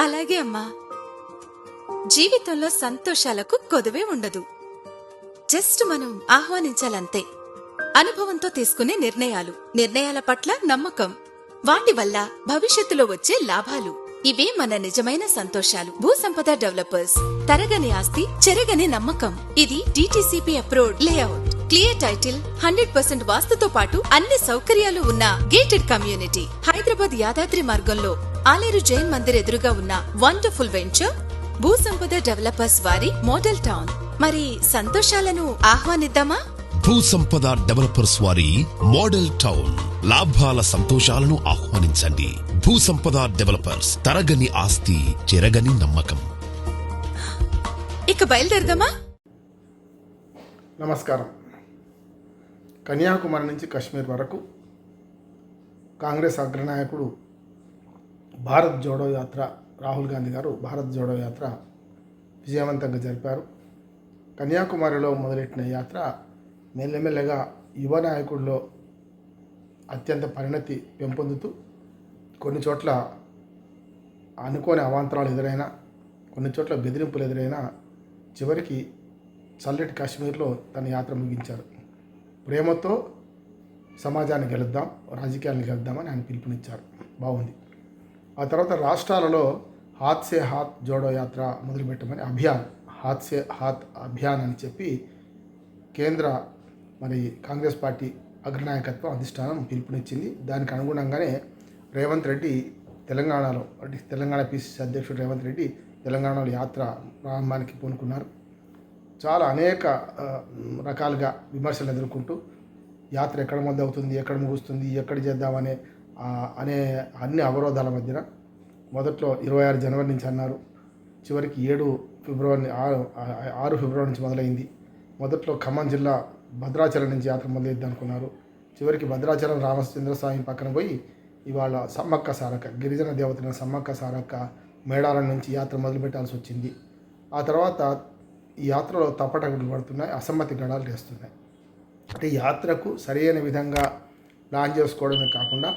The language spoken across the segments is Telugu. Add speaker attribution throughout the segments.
Speaker 1: అలాగే అమ్మా. జీవితంలో సంతోషాలకు కొదువే ఉండదు. జస్ట్ మనం ఆహ్వానించాలంతే. అనుభవంతో తీసుకునే నిర్ణయాలు. నిర్ణయాల పట్ల నమ్మకం. వాటి వల్ల భవిష్యత్తులో వచ్చే లాభాలు. ఇవే మన నిజమైన సంతోషాలు. భూ సంపద డెవలపర్స్. తరగని ఆస్తి చెరగని నమ్మకం. ఇది DTCP approved layout clear title hundred percent వాస్తుతో పాటు అన్ని సౌకర్యాలు ఉన్న గేటెడ్ కమ్యూనిటీ హైదరాబాద్ యాదాద్రి మార్గంలో ఆలేరు జైన్ మందిర్ ఎదురుగా ఉన్న వండర్ఫుల్ వెంచర్ భూ సంపద డెవలపర్స్ వారి మోడల్ టౌన్. మరి సంతోషాలను ఆహ్వానిద్దామా?
Speaker 2: భూ సంపద డెవలపర్స్ వారి మోడల్ టౌన్. లాభాల సంతోషాలను ఆహ్వానించండి. భూ సంపద డెవలపర్స్ తరగని ఆస్తి చెరగని నమ్మకం.
Speaker 1: ఇక బయలుదేరదామా?
Speaker 3: నమస్కారం. కన్యాకుమారి నుంచి కశ్మీర్ వరకు కాంగ్రెస్ అగ్రనాయకుడు భారత్ జోడో యాత్ర రాహుల్ గాంధీ గారు భారత్ జోడో యాత్ర విజయవంతంగా జరిపారు. కన్యాకుమారిలో మొదలెట్టిన యాత్ర మెల్లమెల్లగా యువ నాయకుడిలో అత్యంత పరిణతి పెంపొందుతూ కొన్ని చోట్ల అనుకోని అవాంతరాలు ఎదురైనా కొన్ని చోట్ల బెదిరింపులు ఎదురైనా చివరికి చల్లటి కాశ్మీర్లో తన యాత్ర ముగించారు. ప్రేమతో సమాజాన్ని గెలుద్దాం రాజకీయాలను గెలుద్దామని ఆయన పిలుపునిచ్చారు. బాగుంది. ఆ తర్వాత రాష్ట్రాలలో హాత్ సే హాత్ జోడో యాత్ర మొదలుపెట్టమని అభియాన్ హాత్ సే హాత్ అభియాన్ అని చెప్పి కేంద్ర మరి కాంగ్రెస్ పార్టీ అగ్రనాయకత్వం అధిష్టానం పిలుపునిచ్చింది. దానికి అనుగుణంగానే రేవంత్ రెడ్డి తెలంగాణలో అంటే తెలంగాణ పిసిసి అధ్యక్షుడు రేవంత్ రెడ్డి తెలంగాణలో యాత్ర ప్రారంభానికి పూనుకున్నారు. చాలా అనేక రకాలుగా విమర్శలు ఎదుర్కొంటూ యాత్ర ఎక్కడ మొదలవుతుంది ఎక్కడ ముగుస్తుంది ఎక్కడ చేద్దామనే అనే అన్ని అవరోధాల మధ్యన మొదట్లో ఇరవై ఆరు జనవరి నుంచి అన్నారు. చివరికి ఏడు ఫిబ్రవరి ఆరు ఆరు ఫిబ్రవరి నుంచి మొదలైంది. మొదట్లో ఖమ్మం జిల్లా భద్రాచలం నుంచి యాత్ర మొదలైద్ది అనుకున్నారు. చివరికి భద్రాచలం రామచంద్ర స్వామి పక్కన పోయి ఇవాళ సమ్మక్క సారక్క గిరిజన దేవతైన సమ్మక్క సారక్క మేడారం నుంచి యాత్ర మొదలుపెట్టాల్సి వచ్చింది. ఆ తర్వాత ఈ యాత్రలో తప్పటగులు పడుతున్నాయి అసమ్మతి గడాలు చేస్తున్నాయి అంటే యాత్రకు సరైన విధంగా ప్లాన్ చేసుకోవడమే కాకుండా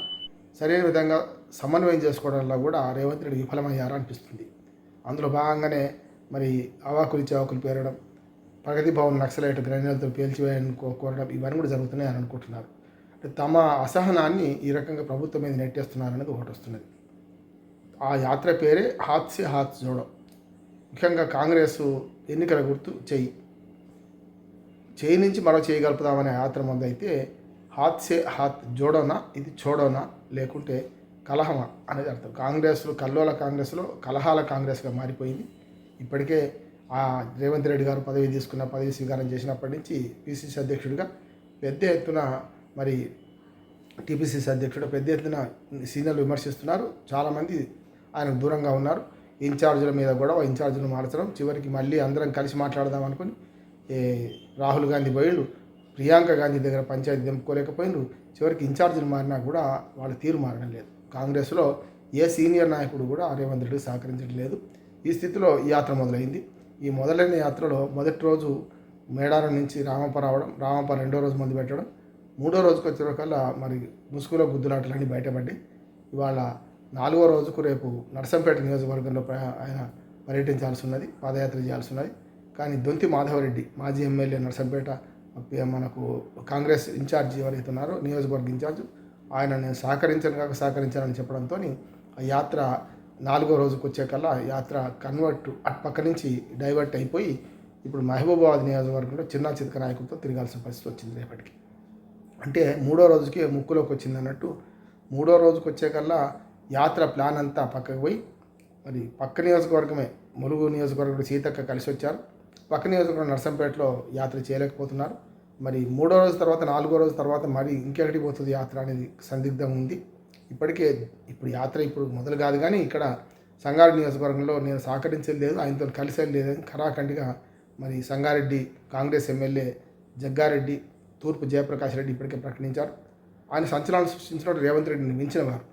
Speaker 3: సరైన విధంగా సమన్వయం చేసుకోవడంలో కూడా రేవంత్ రెడ్డి విఫలమయ్యారు అనిపిస్తుంది. అందులో భాగంగానే మరి అవాకులు చవాకులు పేరడం ప్రగతి భవన్ నక్సలైట్ గ్రైనేలతో పేల్చివేయాలని కోరడం ఇవన్నీ కూడా జరుగుతున్నాయని అనుకుంటున్నారు. అంటే తమ అసహనాన్ని ఈ రకంగా ప్రభుత్వం మీద నెట్టేస్తున్నారనేది ఒకటి వస్తున్నది. ఆ యాత్ర పేరే హాత్ హాత్ జోడం. ముఖ్యంగా కాంగ్రెస్ ఎన్నికల గుర్తు చెయ్యి చేయి నుంచి మరో చేయగలుపుదామనే యాత్ర ముందైతే హాత్ సే హాత్ జోడోనా? ఇది చూడోనా? లేకుంటే కలహమా? అనేది అర్థం. కాంగ్రెస్లో కల్లోల కాంగ్రెస్లో కలహాల కాంగ్రెస్గా మారిపోయింది. ఇప్పటికే ఆ రేవంత్ రెడ్డి గారు పదవి తీసుకున్న పదవి స్వీకారం చేసినప్పటి నుంచి పిసిసి అధ్యక్షుడిగా పెద్ద ఎత్తున మరి టీపీసీసీ అధ్యక్షుడు పెద్ద ఎత్తున సీనియర్లు విమర్శిస్తున్నారు. చాలామంది ఆయనకు దూరంగా ఉన్నారు. ఇన్ఛార్జీల మీద కూడా ఇన్ఛార్జీలు మార్చడం చివరికి మళ్ళీ అందరం కలిసి మాట్లాడదాం అనుకుని రాహుల్ గాంధీ పోయిండు. ప్రియాంక గాంధీ దగ్గర పంచాయతీ దింపుకోలేకపోయిండ్రు చివరికి ఇన్ఛార్జీలు మారినా కూడా వాళ్ళ తీరు మారడం లేదు. కాంగ్రెస్లో ఏ సీనియర్ నాయకుడు కూడా రేవంత్ రెడ్డి సహకరించడం లేదు. ఈ స్థితిలో ఈ యాత్ర మొదలైంది. ఈ మొదలైన యాత్రలో మొదటి రోజు మేడారం నుంచి రామప్ప రావడం రామప్ప రెండో రోజు మందు పెట్టడం మూడో రోజుకి వచ్చేకల్లా మరి ముసుగులో గుద్దులాటలన్నీ బయటపడ్డాయి. ఇవాళ నాలుగో రోజుకు రేపు నర్సంపేట నియోజకవర్గంలో ఆయన పర్యటించాల్సి ఉన్నది పాదయాత్ర చేయాల్సి ఉన్నది. కానీ దొంతి మాధవరెడ్డి మాజీ ఎమ్మెల్యే నర్సంపేట మనకు కాంగ్రెస్ ఇన్ఛార్జ్ ఎవరైతే ఉన్నారో నియోజకవర్గ ఇన్ఛార్జ్ ఆయన నేను సహకరించను కాక సహకరించానని చెప్పడంతో ఆ యాత్ర నాలుగో రోజుకు వచ్చేకల్లా యాత్ర కన్వర్ట్ అటు పక్క నుంచి డైవర్ట్ అయిపోయి ఇప్పుడు మహబూబాబాద్ నియోజకవర్గంలో చిన్న చితక నాయకులతో తిరగాల్సిన పరిస్థితి వచ్చింది రేపటికి. అంటే మూడో రోజుకి ముక్కులోకి వచ్చింది అన్నట్టు మూడో రోజుకి వచ్చేకల్లా యాత్ర ప్లాన్ అంతా పక్కకు పోయి మరి పక్క నియోజకవర్గమే ములుగు నియోజకవర్గం సీతక్క కలిసి వచ్చారు. పక్క నియోజకవర్గం నర్సంపేటలో యాత్ర చేయలేకపోతున్నారు. మరి మూడో రోజు తర్వాత నాలుగో రోజు తర్వాత మరి ఇంకెక్కడికి పోతుంది యాత్ర అనేది సందిగ్ధం ఉంది. ఇప్పటికే ఇప్పుడు యాత్ర ఇప్పుడు మొదలు కాదు కానీ ఇక్కడ సంగారెడ్డి నియోజకవర్గంలో నేను సహకరించేది లేదు. ఆయనతో కలిసేది లేదని ఖరాఖండిగా మరి సంగారెడ్డి కాంగ్రెస్ ఎమ్మెల్యే జగ్గారెడ్డి తూర్పు జయప్రకాష్ రెడ్డి ఇప్పటికే ప్రకటించారు. ఆయన సంచలనాలు సృష్టించిన రేవంత్ రెడ్డిని మించినవారు.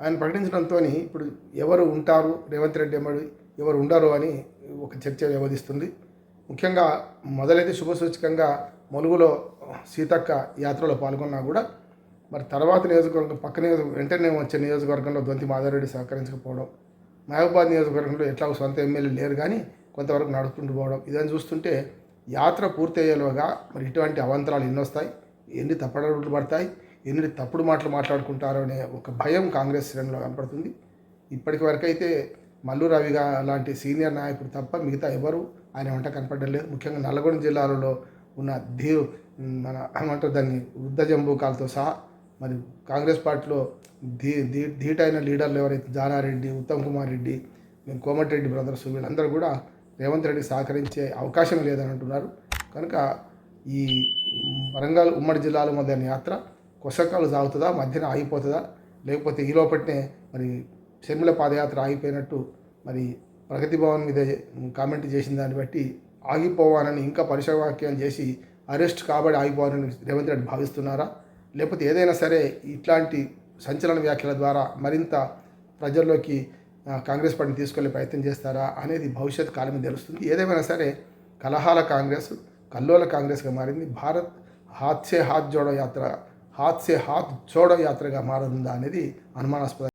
Speaker 3: ఆయన ప్రకటించడంతో ఇప్పుడు ఎవరు ఉంటారు? రేవంత్ రెడ్డి ఎమ్మడి ఎవరు ఉండరు అని ఒక చర్చ వ్యవధిస్తుంది. ముఖ్యంగా మొదలైతే శుభసూచకంగా ములుగులో సీతక్క యాత్రలో పాల్గొన్నా కూడా మరి తర్వాత నియోజకవర్గం పక్క నియోజక వెంటనే వచ్చే నియోజకవర్గంలో దొంతి మాధవరెడ్డి సహకరించకపోవడం మహబూబాద్ నియోజకవర్గంలో ఎట్లా సొంత ఎమ్మెల్యే లేరు కానీ కొంతవరకు నడుపుకుంటూ పోవడం ఇదని చూస్తుంటే యాత్ర పూర్తయ్యేలోగా మరి ఇటువంటి అవంతరాలు ఎన్ని వస్తాయి ఎన్ని తప్పడలు పడతాయి? ఎన్ని తప్పుడు మాటలు మాట్లాడుకుంటారో అనే ఒక భయం కాంగ్రెస్ శ్రేణిలో కనపడుతుంది. ఇప్పటికి వరకు అయితే మల్లు రవి లాంటి సీనియర్ నాయకుడు తప్ప మిగతా ఎవరు ఆయన వెంట కనపడడం లేదు ముఖ్యంగా నల్గొండ జిల్లాలలో ఉన్న దే మన ఏమంటారు దాన్ని వృద్ధ జంబూకాలతో సహా మరి కాంగ్రెస్ పార్టీలో ధీ ధీ ధీటైన లీడర్లు ఎవరైతే జానారెడ్డి ఉత్తమ్ కుమార్ రెడ్డి మేము కోమటిరెడ్డి బ్రదర్స్ వీళ్ళందరూ కూడా రేవంత్ రెడ్డి సహకరించే అవకాశం లేదని అంటున్నారు. కనుక ఈ వరంగల్ ఉమ్మడి జిల్లాల మధ్య యాత్ర కొసకాలు సాగుతుందా మధ్యన ఆగిపోతుందా? లేకపోతే ఈ లోపట్నే మరి షర్మిల పాదయాత్ర ఆగిపోయినట్టు మరి ప్రగతి భవన్ మీద కామెంట్ చేసిన దాన్ని బట్టి ఆగిపోవాలని ఇంకా పరిసర వాక్యాలు చేసి అరెస్ట్ కాబడి ఆగిపోవాలని రేవంత్ రెడ్డి భావిస్తున్నారా? లేకపోతే ఏదైనా సరే ఇట్లాంటి సంచలన వ్యాఖ్యల ద్వారా మరింత ప్రజల్లోకి కాంగ్రెస్ పార్టీని తీసుకెళ్ళే ప్రయత్నం చేస్తారా అనేది భవిష్యత్ కాలమే తెలుస్తుంది. ఏదేమైనా సరే కలహాల కాంగ్రెస్ కల్లోల కాంగ్రెస్గా మారింది. భారత్ హాత్సే హాత్ జోడో యాత్ర హాత్సే హాత్ జోడో యాత్రగా మారనుందా అనేది అనుమానాస్పద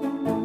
Speaker 3: Thank you.